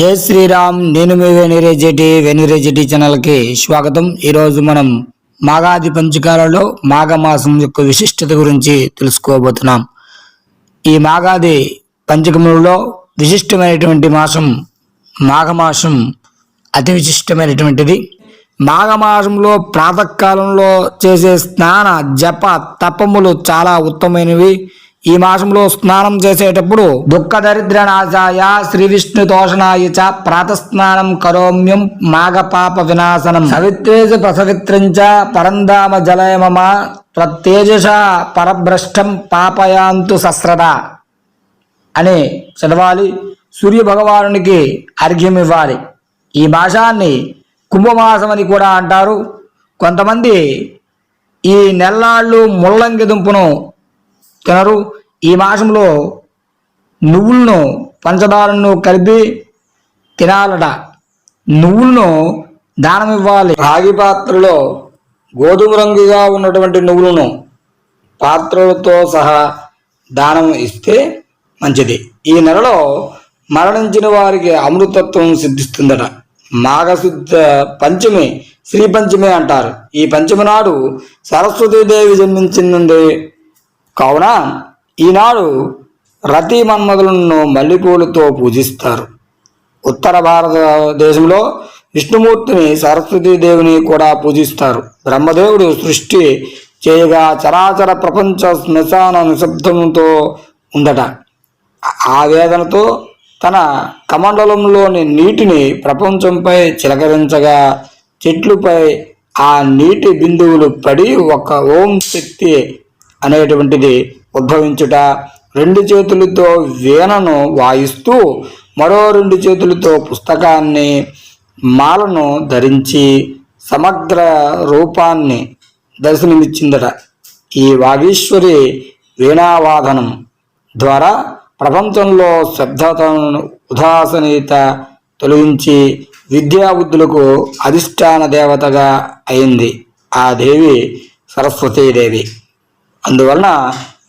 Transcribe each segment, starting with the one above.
జై శ్రీరామ్ నేను మీ వెనిరేజెటి వెనిరేజెటి ఛానల్కి స్వాగతం. ఈరోజు మనం మాగాది పంచకాలలో మాఘమాసం యొక్క విశిష్టత గురించి తెలుసుకోబోతున్నాం. ఈ మాగాది పంచకములలో విశిష్టమైనటువంటి మాసం మాఘమాసం అతి విశిష్టమైనటువంటిది. మాఘమాసంలో ప్రాతకాలంలో చేసే స్నాన జప తపములు చాలా ఉత్తమైనవి ఈ మాసంలో స్నానం చేసేటప్పుడు దుఃఖ దరిద్ర నాశాయ శ్రీ విష్ణు తోషణాయ చ ప్రాతస్నానం కరోమ్యం మాఘ పాప వినాశనం. సవిత్రేజ ప్రసవిత్రంచ పరందామ జలయమమ త్వత్తేజస పరభ్రష్టం పాపయాంతు సస్రద అని చదవాలి. సూర్య భగవానునికి అర్ఘ్యం ఇవ్వాలి ఈ మాసాన్ని కుంభమాసం అని కూడా అంటారు. కొంతమంది ఈ నెల్లాళ్ళు ముల్లంగి దుంపును తినరు. ఈ మాసంలో నువ్వులను పంచదారను కలిపి తినాలట. నువ్వులను దానం ఇవ్వాలి. రాగి పాత్రలో గోధుమ రంగుగా ఉన్నటువంటి నువ్వులను పాత్రలతో సహా దానం ఇస్తే మంచిది. ఈ నెలలో మరణించిన వారికి అమృతత్వం సిద్ధిస్తుందట. మాఘశుద్ధ పంచమి శ్రీ పంచమి అంటారు. ఈ పంచమి నాడు సరస్వతీదేవి జన్మించిందండి కావున ఈనాడు రతి మన్మధులను మల్లెపూలతో పూజిస్తారు. ఉత్తర భారతదేశంలో విష్ణుమూర్తిని సరస్వతీదేవిని కూడా పూజిస్తారు. బ్రహ్మదేవుడు సృష్టి చేయగా చరాచర ప్రపంచ శ్మశాన నిశ్శబ్దంతో ఉందట. ఆ వేదనతో తన కమండలంలోని నీటిని ప్రపంచంపై చిలకరించగా చెట్లుపై ఆ నీటి బిందువులు పడి ఒక ఓం శక్తి అనేటువంటిది ఉద్భవించుట రెండు చేతులతో వీణను వాయిస్తూ మరో రెండు చేతులతో పుస్తకాన్ని మాలను ధరించి సమగ్ర రూపాన్ని దర్శనమిచ్చిందట. ఈ వాగీశ్వరి వీణావాదనం ద్వారా ప్రపంచంలో శబ్దతను ఉదాసనీత తొలగించి విద్యాబుద్ధులకు అధిష్టాన దేవతగా అయింది ఆ దేవి సరస్వతీదేవి. అందువలన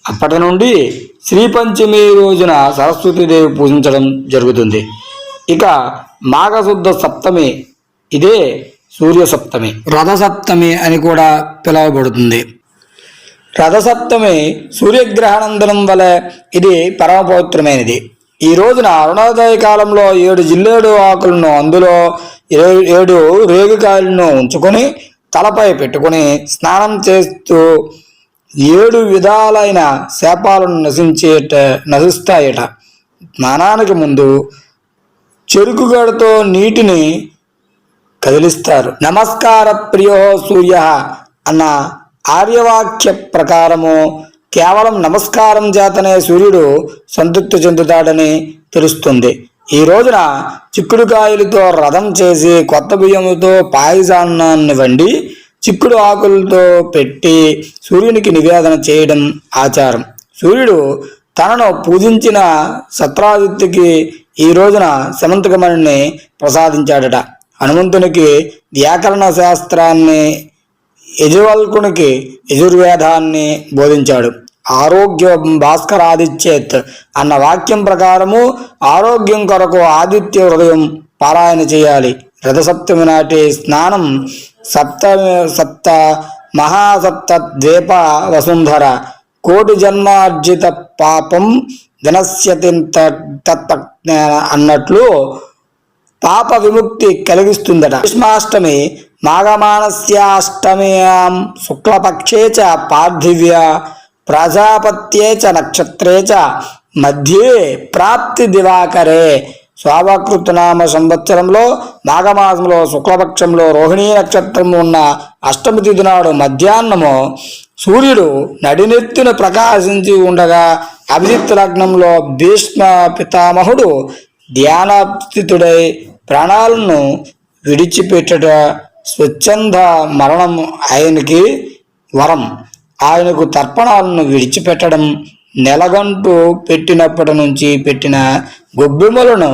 అప్పటి నుండి శ్రీ పంచమి రోజున సరస్వతీదేవి పూజించడం జరుగుతుంది. ఇక మాఘశుద్ధ సప్తమి ఇదే సూర్య సప్తమి రథసప్తమి అని కూడా పిలువబడుతుంది. రథసప్తమి సూర్యగ్రహణం దినం వలె ఇది పరమ పవిత్రమైనది ఈ రోజున అరుణోదయ కాలంలో ఏడు జిల్లేడు ఆకులను అందులో ఇరవై ఏడు రేగికాయలను ఉంచుకొని తలపై పెట్టుకొని స్నానం చేస్తూ ఏడు విధాలైన శాపాలను నశించేట నశిస్తాయట. స్నానానికి ముందు చెరుకుగడతో నీటిని కదిలిస్తారు. నమస్కార ప్రియో సూర్య అన్న ఆర్యవాక్య ప్రకారము కేవలం నమస్కారం చేతనే సూర్యుడు సంతృప్తి చెందుతాడని తెలుస్తుంది. ఈ రోజున చిక్కుడుకాయలతో రథం చేసి కొత్త బియ్యంతో పాయసాన్నాన్ని వండి చిక్కుడు ఆకులతో పెట్టి సూర్యునికి నివేదన చేయడం ఆచారం. సూర్యుడు తనను పూజించిన సత్రాదిత్యకి ఈ రోజున సమంతకమణిని ప్రసాదించాడట. హనుమంతునికి వ్యాకరణ శాస్త్రాన్ని యజువల్కునికి యజుర్వేదాన్ని బోధించాడు. ఆరోగ్య భాస్కరాదిత్యేత్ అన్న వాక్యం ప్రకారము ఆరోగ్యం కొరకు ఆదిత్య హృదయం పారాయణ చేయాలి. రథసప్తమి నాటి స్నానం సప్త సప్త మహాసప్త ద్వీప వసుంధర. కోటి జన్మార్జిత పాపం వినశ్యతి అన్నట్లు పాప విముక్తి కలిగిస్తుందట. కృష్ణాష్టమి మాఘమానస్యాష్టమ్యాం శుక్లపక్షే చ పార్థివ్య ప్రజాపత్యే చ నక్షత్రే చ మధ్యే ప్రాప్తి దివాకరే. శ్రావకృతనామ సంవత్సరంలో మాఘమాసంలో శుక్లపక్షంలో రోహిణీ నక్షత్రం ఉన్న అష్టమి తిథి నాడు మధ్యాహ్నము సూర్యుడు నడినెత్తిన ప్రకాశించి ఉండగా అభిజిత్ లగ్నంలో భీష్మ పితామహుడు ధ్యానస్థితుడై ప్రాణాలను విడిచిపెట్టట స్వచ్ఛంద మరణం ఆయనకి వరం. ఆయనకు తర్పణాలను విడిచిపెట్టడం నెలగంటు పెట్టినప్పటి నుంచి పెట్టిన గొబ్బెమ్మలను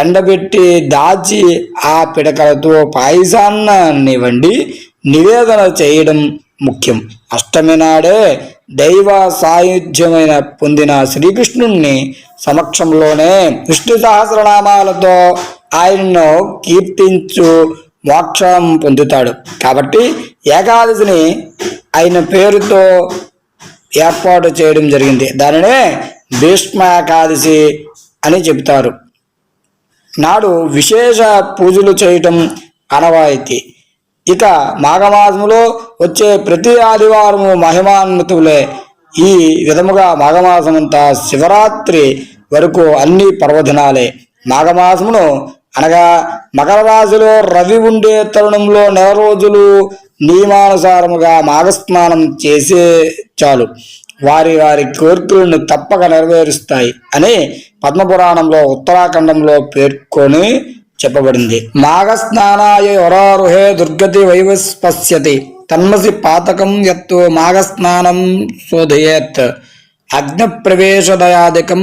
ఎండబెట్టి దాచి ఆ పిడకలతో పాయసాన్ని వండి నివేదన చేయడం ముఖ్యం. అష్టమి నాడే దైవ సాయుధ్యమైన పొందిన శ్రీకృష్ణుణ్ణి సమక్షంలోనే విష్ణు సహస్రనామాలతో ఆయనను కీర్తించు మోక్షం పొందుతాడు. కాబట్టి ఏకాదశిని ఆయన పేరుతో ఏర్పాటు చేయడం జరిగింది. దానినే భీష్మ ఏకాదశి అని చెబుతారు. నాడు విశేష పూజలు చేయటం అనవాయితీ ఇక మాఘమాసములో వచ్చే ప్రతి ఆదివారము మహిమాన్వితులే ఈ విధముగా మాఘమాసమంతా శివరాత్రి వరకు అన్ని పర్వదినాలే. మాఘమాసమును అనగా మకర రాశిలో రవి ఉండే తరుణంలో నెల రోజులు నియమానుసారముగా మాఘస్నానం చేసే చాలు. వారి వారి కోరికలను తప్పక నెరవేరుస్తాయి అని పద్మపురాణంలో ఉత్తరాఖండంలో పేర్కొని చెప్పబడింది. మాఘస్నానాయ వరారుహే దుర్గతి వైవస్పశ్యతి. తన్మసి పాతకం ఎత్తు మాఘస్నానం శోధయేత్. అగ్ని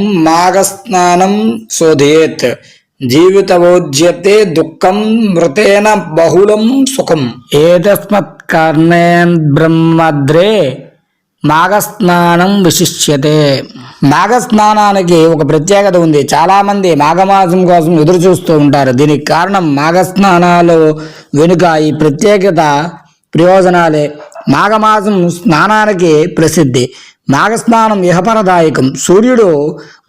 మాఘస్నానం శోధయేత్. జీవితవోజ్యతే దుఃఖం మృతేన బహుళం సుఖం. ఏతస్మత్ కర్ణేన్ బ్రహ్మద్రే మాఘస్నానం విశిష్యతే. మాఘస్నానానికి ఒక ప్రత్యేకత ఉంది. చాలా మంది మాఘమాసం కోసం ఎదురు చూస్తూ ఉంటారు. దీనికి కారణం మాఘస్నానాలు వెనుక ఈ ప్రత్యేకత ప్రయోజనాలే. మాఘమాసం స్నానానికి ప్రసిద్ధి. నాగస్నానం ఇహపరదాయకం. సూర్యుడు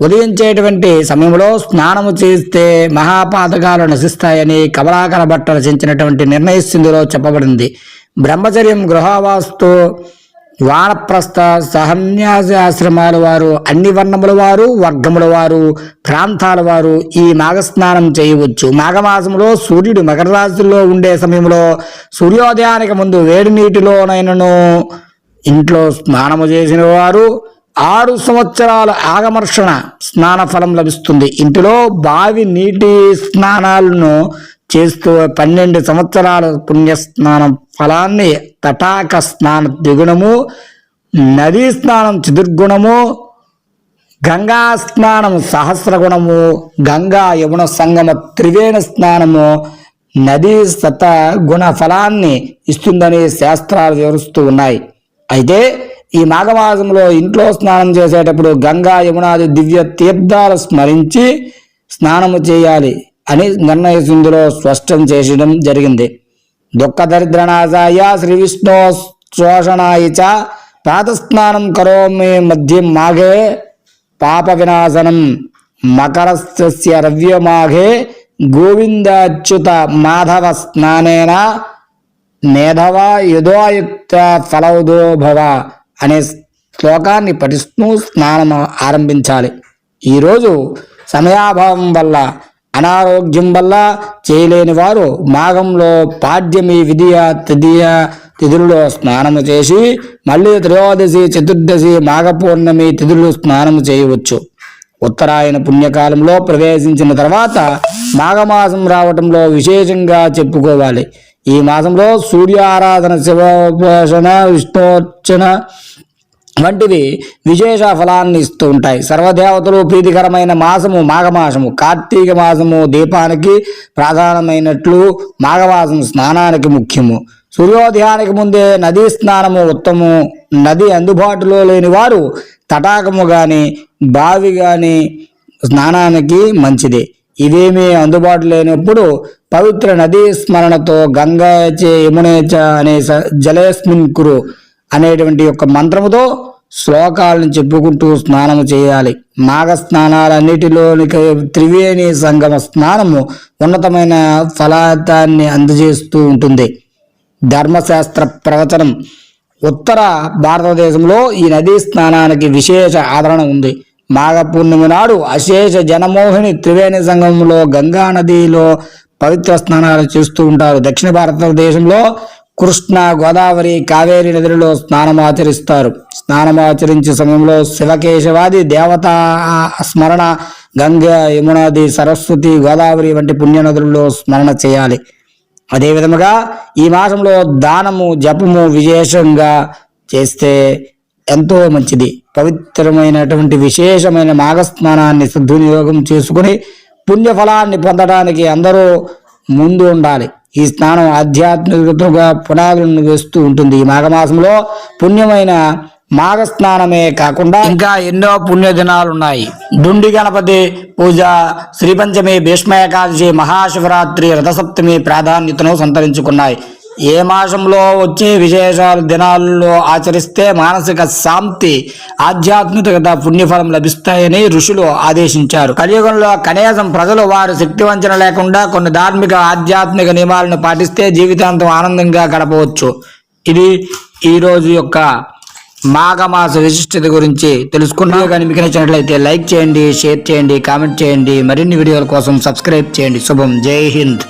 ఉదయించేటువంటి సమయంలో స్నానము చేస్తే మహాపాతకాలు నశిస్తాయని కమలాకర భట్ట రచించినటువంటి నిర్ణయిస్తుందిలో చెప్పబడింది. బ్రహ్మచర్యం గృహవాస్తు వానప్రస్థ సహన్యాస ఆశ్రమాల వారు అన్ని వర్ణముల వారు వర్గముల వారు ప్రాంతాల వారు ఈ మాఘస్నానం చేయవచ్చు. మాఘమాసంలో సూర్యుడు మకర రాశుల్లో ఉండే సమయంలో సూర్యోదయానికి ముందు వేడి నీటిలోనైనను ఇంట్లో స్నానము చేసిన వారు ఆరు సంవత్సరాల ఆగమర్షణ స్నాన ఫలం లభిస్తుంది. ఇంటిలో బావి నీటి స్నానాలను చేస్తూ పన్నెండు సంవత్సరాల పుణ్య స్నానం ఫలాన్ని తటాక స్నాన ద్విగుణము నదీ స్నానం చతుర్గుణము గంగా స్నానము సహస్రగుణము గంగా యమున సంగమ త్రివేణ స్నానము నదీ సత గుణ ఫలాన్ని ఇస్తుందని శాస్త్రాలు వివరిస్తూ ఉన్నాయి. అయితే ఈ మాఘమాసంలో ఇంట్లో స్నానం చేసేటప్పుడు గంగా యమునాది దివ్య తీర్థాలు స్మరించి స్నానము చేయాలి అని నిర్ణయసిందులో స్పష్టం చేసడం జరిగింది. దుఃఖ దరిద్రనాశాయ శ్రీ విష్ణు శోషణాయ చ ప్రాతస్నానం కరోమి మధ్య మాఘే పాప వినాశనం మకరస్య రవ్యమాఘే గోవిందాచ్యుత మాధవ స్నానేన నేధవా యుధోయుక్త ఫలౌదో భవ అనే శ్లోకాన్ని పఠిస్తూ స్నానం ఆరంభించాలి. ఈరోజు సమయాభావం వల్ల అనారోగ్యం వల్ల చేయలేని వారు మాఘంలో పాడ్యమి విధియ తదియ తిథులలో స్నానము చేసి మళ్ళీ త్రయోదశి చతుర్దశి మాఘపూర్ణమి తిథులు స్నానము చేయవచ్చు. ఉత్తరాయణ పుణ్యకాలంలో ప్రవేశించిన తర్వాత మాఘమాసం రావటంలో విశేషంగా చెప్పుకోవాలి. ఈ మాసంలో సూర్య ఆరాధన శివోపాసన విష్ణోర్చన వంటివి విశేష ఫలాన్ని ఇస్తూ ఉంటాయి. సర్వదేవతలు ప్రీతికరమైన మాసము మాఘమాసము. కార్తీక మాసము దీపానికి ప్రధానమైనట్లు మాఘమాసం స్నానానికి ముఖ్యము. సూర్యోదయానికి ముందే నదీ స్నానము ఉత్తమము. నది అందుబాటులో లేని వారు తటాకము కానీ బావి కానీ స్నానానికి మంచిది. ఇవేమీ అందుబాటు లేనప్పుడు పవిత్ర నదీ స్మరణతో గంగాచే యమునేచ అనే స- జలేస్మిన్ కురు అనేటువంటి యొక్క మంత్రముతో శ్లోకాలను చెప్పుకుంటూ స్నానము చేయాలి. మాఘ స్నానాలన్నిటిలోని త్రివేణి సంగమ స్నానము ఉన్నతమైన ఫలాతాన్ని అందజేస్తూ ఉంటుంది. ధర్మశాస్త్ర ప్రవచనం. ఉత్తర భారతదేశంలో ఈ నదీ స్నానానికి విశేష ఆదరణ ఉంది. మాఘ పూర్ణిమ నాడు అశేష జనమోహిని త్రివేణి సంఘంలో గంగా నదిలో పవిత్ర స్నానాలు చేస్తూ ఉంటారు. దక్షిణ భారతదేశంలో కృష్ణ గోదావరి కావేరి నదులలో స్నానమాచరిస్తారు. స్నానమాచరించే ఆచరించే సమయంలో శివకేశవాది దేవతా స్మరణ గంగా యమునాది సరస్వతి గోదావరి వంటి పుణ్య నదులలో స్మరణ చేయాలి. అదేవిధముగా ఈ మాసంలో దానము జపము విశేషంగా చేస్తే ఎంతో మంచిది. పవిత్రమైనటువంటి విశేషమైన మాఘస్నానాన్ని సద్వినియోగం చేసుకుని పుణ్యఫలాన్ని పొందడానికి అందరూ ముందు ఉండాలి. ఈ స్నానం ఆధ్యాత్మికతగా పునాదులను వేస్తూ ఉంటుంది. ఈ మాఘమాసంలో పుణ్యమైన మాఘ స్నానమే కాకుండా ఇంకా ఎన్నో పుణ్య దినాలు ఉన్నాయి దుండి గణపతి పూజ శ్రీపంచమి భీష్మ ఏకాదశి మహాశివరాత్రి రథసప్తమి ప్రాధాన్యతను సంతరించుకున్నాయి. ఏ మాసంలో వచ్చే విశేషాల దినాల్లో ఆచరిస్తే మానసిక శాంతి ఆధ్యాత్మికత పుణ్యఫలం లభిస్తాయని ఋషులు ఆదేశించారు. కలియుగంలో కనీసం ప్రజలు వారు శక్తి వంచన లేకుండా కొన్ని ధార్మిక ఆధ్యాత్మిక నియమాలను పాటిస్తే జీవితాంతం ఆనందంగా గడపవచ్చు. ఇది ఈ రోజు యొక్క మాఘమాస విశిష్టత గురించి తెలుసుకున్నా. కానీ మీకు నచ్చినట్లయితే లైక్ చేయండి షేర్ చేయండి కామెంట్ చేయండి. మరిన్ని వీడియోల కోసం సబ్స్క్రైబ్ చేయండి. శుభం. జై హింద్.